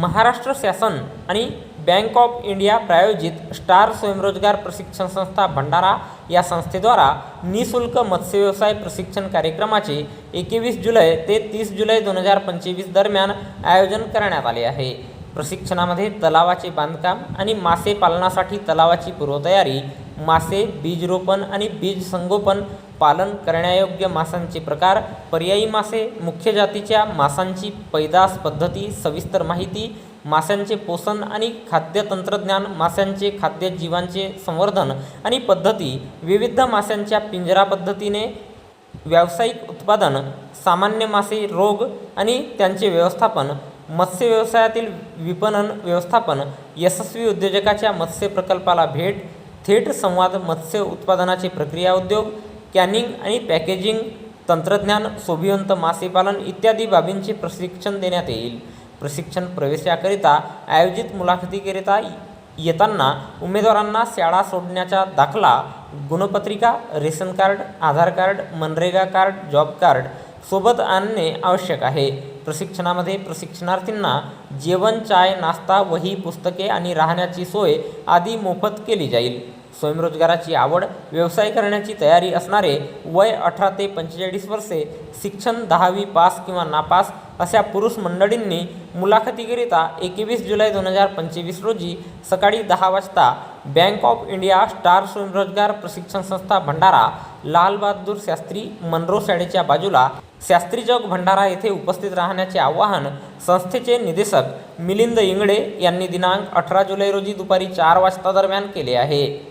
महाराष्ट्र शासन आणि bank of India प्रायोजित स्टार स्वयंरोजगार प्रशिक्षण संस्था भंडारा या संस्थेद्वारा निशुल्क मत्स्य व्यवसाय प्रशिक्षण कार्यक्रमाचे एकवीस जुलै ते तीस जुलै दोन हजार पंचवीस दरम्यान आयोजन करण्यात आले आहे. प्रशिक्षणामध्ये तलावाचे बांधकाम आणि मासे पालनासाठी तलावाची पूर्वतयारी मासे बीज रोपण आणि बीज संगोपन पालन करण्यायोग्य मासांचे प्रकार पर्यायी मासे मुख्य जातीच्या मासांची पैदास पद्धती सविस्तर माहिती माशांचे पोषण आणि खाद्य तंत्रज्ञान माशांचे खाद्य जीवांचे संवर्धन आणि पद्धती विविध माशांच्या पिंजरा पद्धतीने व्यावसायिक उत्पादन सामान्य मासे रोग आणि त्यांचे व्यवस्थापन मत्स्य व्यवसायातील विपणन व्यवस्थापन यशस्वी उद्योजकाच्या मत्स्य प्रकल्पाला भेट थेट संवाद मत्स्य उत्पादनाचे प्रक्रिया उद्योग कॅनिंग आणि पॅकेजिंग तंत्रज्ञान शोभिवंत मासेपालन इत्यादी बाबींचे प्रशिक्षण देण्यात येईल. प्रशिक्षण प्रवेशाकरिता आयोजित मुलाखतीकरिता येताना उमेदवारांना शाळा सोडण्याचा दाखला गुणपत्रिका ration card Aadhaar card MNREGA card job card सोबत आणणे आवश्यक आहे. प्रशिक्षणामध्ये प्रशिक्षणार्थींना जेवण चाय नाश्ता वही पुस्तके आणि राहण्याची सोय आदी मोफत केली जाईल. स्वयंरोजगाराची आवड व्यवसाय करण्याची तयारी असणारे वय अठरा ते पंचेचाळीस वर्षे शिक्षण दहावी पास किंवा नापास अशा पुरुष मंडळींनी मुलाखतीकरिता एकवीस जुलै दोन हजार पंचवीस रोजी सकाळी दहा वाजता बँक ऑफ इंडिया स्टार स्वयंरोजगार प्रशिक्षण संस्था भंडारा लालबहादूर शास्त्री मनरो शाळेच्या बाजूला शास्त्री जग भंडारा येथे उपस्थित राहण्याचे आवाहन संस्थेचे निदेशक मिलिंद इंगडे यांनी दिनांक अठरा जुलै रोजी दुपारी चार वाजता दरम्यान केले आहे.